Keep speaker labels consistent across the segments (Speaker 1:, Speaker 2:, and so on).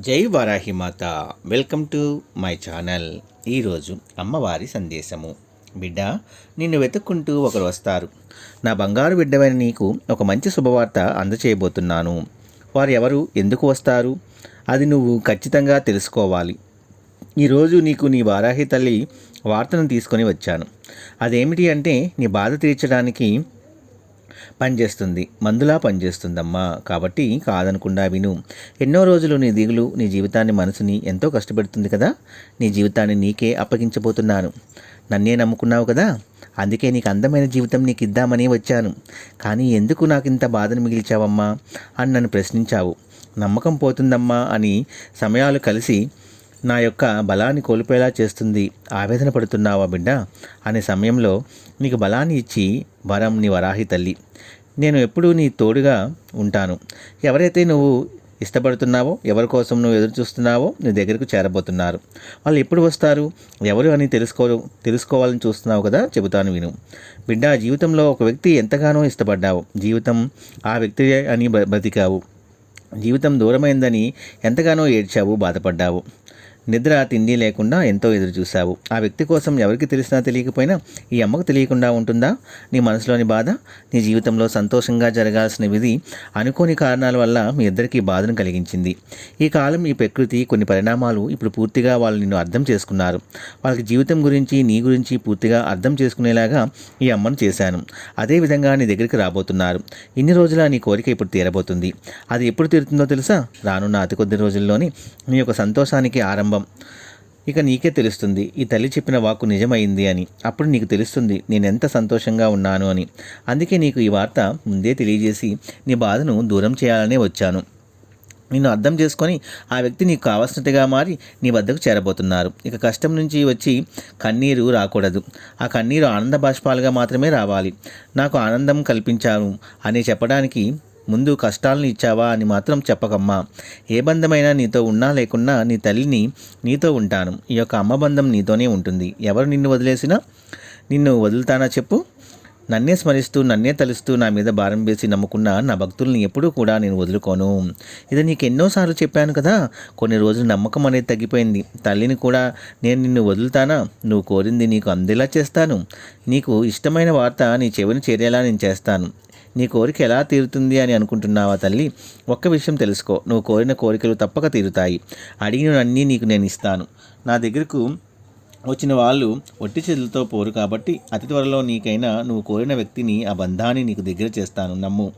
Speaker 1: జై వారాహి మాత. Welcome to my channel. ఈరోజు అమ్మవారి సందేశము. బిడ్డ నిన్ను వెతుక్కుంటూ ఒకరు వస్తారు. నా బంగారు బిడ్డవైన నీకు ఒక మంచి శుభవార్త అందచేయబోతున్నాను. వారు ఎవరు ఎందుకు వస్తారు? అది నువ్వు ఖచ్చితంగా తెలుసుకోవాలి. ఈరోజు నీకు నీ వారాహి తల్లి వార్తను తీసుకొని వచ్చాను. అదేమిటి అంటే నీ బాధ తీర్చడానికి పనిచేస్తుంది. మందులా పనిచేస్తుందమ్మా. కాబట్టి కాదనకుండా విను. ఎన్నో రోజులు నీ దిగులు నీ జీవితాన్ని మనసుని ఎంతో కష్టపెడుతుంది కదా? నీ జీవితాన్ని నీకే అప్పగించబోతున్నాను. నన్నే నమ్ముకున్నావు కదా? అందుకే నీకు అందమైన జీవితం నీకు ఇద్దామని వచ్చాను. కానీ ఎందుకు నాకు ఇంత బాధను మిగిల్చావమ్మా? అని నన్ను ప్రశ్నించావు. నమ్మకం పోతుందమ్మా అని సమయాలు కలిసి నా యొక్క బలాన్ని కోల్పోయేలా చేస్తుంది. ఆవేదన పడుతున్నావా బిడ్డ? అనే సమయంలో నీకు బలాన్ని ఇచ్చి వరం నీ వరాహి తల్లి. నేను ఎప్పుడూ నీ తోడుగా ఉంటాను. ఎవరైతే నువ్వు ఇష్టపడుతున్నావో ఎవరి కోసం నువ్వు ఎదురు చూస్తున్నావో నీ దగ్గరకు చేరబోతున్నారు. వాళ్ళు ఎప్పుడు వస్తారు? ఎవరు అని తెలుసుకో తెలుసుకోవాలని చూస్తున్నావు కదా? చెబుతాను విను. బిడ్డ జీవితంలో ఒక వ్యక్తి ఎంతగానో ఇష్టపడ్డావు. జీవితం ఆ వ్యక్తి అని బ- జీవితం దూరమైందని ఎంతగానో ఏడ్చావు బాధపడ్డావు. నిద్ర తిండి లేకుండా ఎంతో ఎదురు చూశావు. ఆ వ్యక్తి కోసం ఎవరికి తెలిసినా తెలియకపోయినా ఈ అమ్మకు తెలియకుండా ఉంటుందా? నీ మనసులోని బాధ నీ జీవితంలో సంతోషంగా జరగాల్సిన విధి అనుకోని కారణాల వల్ల మీ ఇద్దరికీ బాధను కలిగించింది. ఈ కాలం ఈ ప్రకృతి కొన్ని పరిణామాలు ఇప్పుడు పూర్తిగా వాళ్ళు నిన్ను అర్థం చేసుకున్నారు. వాళ్ళకి జీవితం గురించి నీ గురించి పూర్తిగా అర్థం చేసుకునేలాగా ఈ అమ్మను చేశాను. అదేవిధంగా నీ దగ్గరికి రాబోతున్నారు. ఇన్ని రోజుల నీ కోరిక ఇప్పుడు తీరబోతుంది. అది ఎప్పుడు తీరుతుందో తెలుసా? రానున్న అతి కొద్ది రోజుల్లోని నీ యొక్క సంతోషానికి ఆరంభం ఇక నీకే తెలుస్తుంది ఈ తల్లి చెప్పిన వాక్కు నిజమైంది అని. అప్పుడు నీకు తెలుస్తుంది నేను ఎంత సంతోషంగా ఉన్నాను అని. అందుకే నీకు ఈ వార్త ముందే తెలియజేసి నీ బాధను దూరం చేయాలనే వచ్చాను. నిన్ను అర్థం చేసుకొని ఆ వ్యక్తి నీకు కావాల్సినట్టుగా మారి నీ వద్దకు చేరబోతున్నారు. ఇక కష్టం నుంచి వచ్చి కన్నీరు రాకూడదు. ఆ కన్నీరు ఆనంద బాష్పాలుగా మాత్రమే రావాలి. నాకు ఆనందం కల్పించాను అని చెప్పడానికి ముందు కష్టాలను ఇచ్చావా అని మాత్రం చెప్పకమ్మా. ఏ బంధమైనా నీతో ఉన్నా లేకున్నా నీ తల్లిని నీతో ఉంటాను. ఈ యొక్క అమ్మ బంధం నీతోనే ఉంటుంది. ఎవరు నిన్ను వదిలేసినా నిన్ను వదులుతానా చెప్పు? నన్నే స్మరిస్తూ నన్నే తలుస్తూ నా మీద భారం వేసి నమ్ముకున్న నా భక్తుల్ని ఎప్పుడూ కూడా నేను వదులుకోను. ఇది నీకు ఎన్నోసార్లు చెప్పాను కదా. కొన్ని రోజులు నమ్మకం అనేది తగ్గిపోయింది. తల్లిని కూడా నేను నిన్ను వదులుతానా? నువ్వు కోరింది నీకు అందేలా చేస్తాను. నీకు ఇష్టమైన వార్త నీ చెవిని చేరేలా నేను చేస్తాను. నీ కోరిక ఎలా తీరుతుంది అని అనుకుంటున్నావా తల్లి? ఒక్క విషయం తెలుసుకో. నువ్వు కోరిన కోరికలు తప్పక తీరుతాయి. అడిగినవన్నీ నీకు నేను ఇస్తాను. నా దగ్గరకు వచ్చిన వాళ్ళు ఒట్టి చేతులతో పోరు కాబట్టి అతి త్వరలో నీకైనా నువ్వు కోరిన వ్యక్తిని ఆ బంధాన్ని నీకు దగ్గర చేస్తాను. నమ్ము.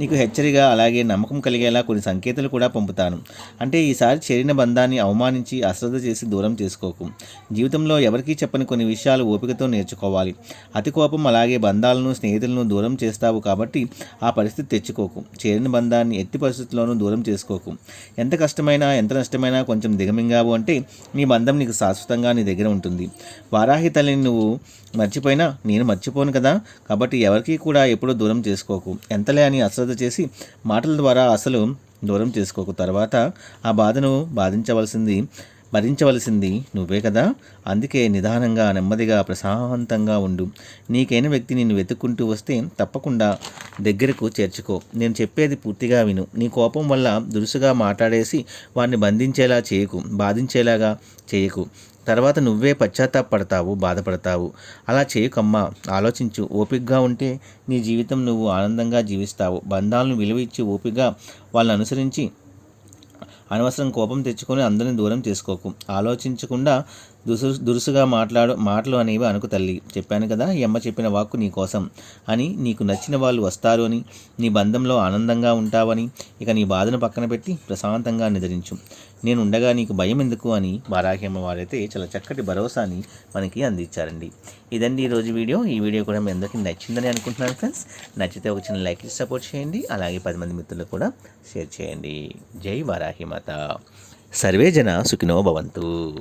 Speaker 1: నీకు హెచ్చరిక అలాగే నమ్మకం కలిగేలా కొన్ని సంకేతాలు కూడా పంపుతాను. అంటే ఈసారి చేరిన బంధాన్ని అవమానించి అశ్రద్ధ చేసి దూరం చేసుకోకు. జీవితంలో ఎవరికీ చెప్పని కొన్ని విషయాలు ఓపికతో నేర్చుకోవాలి. అతి కోపం అలాగే బంధాలను స్నేహితులను దూరం చేస్తావు కాబట్టి ఆ పరిస్థితి తెచ్చుకోకు. చేరిన బంధాన్ని ఎట్టి పరిస్థితుల్లోనూ దూరం చేసుకోకు. ఎంత కష్టమైనా ఎంత నష్టమైనా కొంచెం దిగమింగావు అంటే నీ బంధం నీకు శాశ్వతంగా నీ దగ్గర ఉంటుంది. వారాహి తల్లిని నువ్వు మర్చిపోయినా నేను మర్చిపోను కదా. కాబట్టి ఎవరికీ కూడా ఎప్పుడూ దూరం చేసుకోకు. ఎంతలే అని అశ్రద్ధ చేసి మాటల ద్వారా అసలు దూరం చేసుకోకు. తర్వాత ఆ బాధను బాధించవలసింది భరించవలసింది నువ్వే కదా? అందుకే నిదానంగా నెమ్మదిగా ప్రశాంతంగా ఉండు. నీకైన వ్యక్తి నిన్ను వెతుక్కుంటూ వస్తే తప్పకుండా దగ్గరకు చేర్చుకో. నేను చెప్పేది పూర్తిగా విను. నీ కోపం వల్ల దురుసుగా మాట్లాడేసి వాడిని బంధించేలా చేయకు బాధించేలాగా చేయకు. తర్వాత నువ్వే పశ్చాత్తాపడతావు బాధపడతావు. అలా చేయకమ్మా ఆలోచించు. ఓపికగా ఉంటే నీ జీవితం నువ్వు ఆనందంగా జీవిస్తావు. బంధాలను విలువ ఇచ్చి ఓపికగా వాళ్ళని అనుసరించి అనవసరం కోపం తెచ్చుకొని అందరిని దూరం చేసుకోకు. ఆలోచించకుండా దుసు దురుసుగా మాట్లాడు మాటలు అనేవి అనుకు తల్లి. చెప్పాను కదా ఈ అమ్మ చెప్పిన వాక్కు నీ కోసం. అని నీకు నచ్చిన వాళ్ళు వస్తారు అని నీ బంధంలో ఆనందంగా ఉంటావని ఇక నీ బాధను పక్కన పెట్టి ప్రశాంతంగా నిద్రించు. నేను ఉండగా నీకు భయం ఎందుకు అని వారాహి వారైతే చాలా చక్కటి భరోసాని మనకి అందించారండి. ఇదండి ఈరోజు వీడియో. ఈ వీడియో కూడా మీ అందరికీ నచ్చిందని అనుకుంటున్నాను ఫ్రెండ్స్. నచ్చితే ఒక చిన్న లైక్ సపోర్ట్ చేయండి. అలాగే పది మంది మిత్రులకు కూడా షేర్ చేయండి. జై వారాహి మాత. సర్వే జన సుఖినో భవంతు.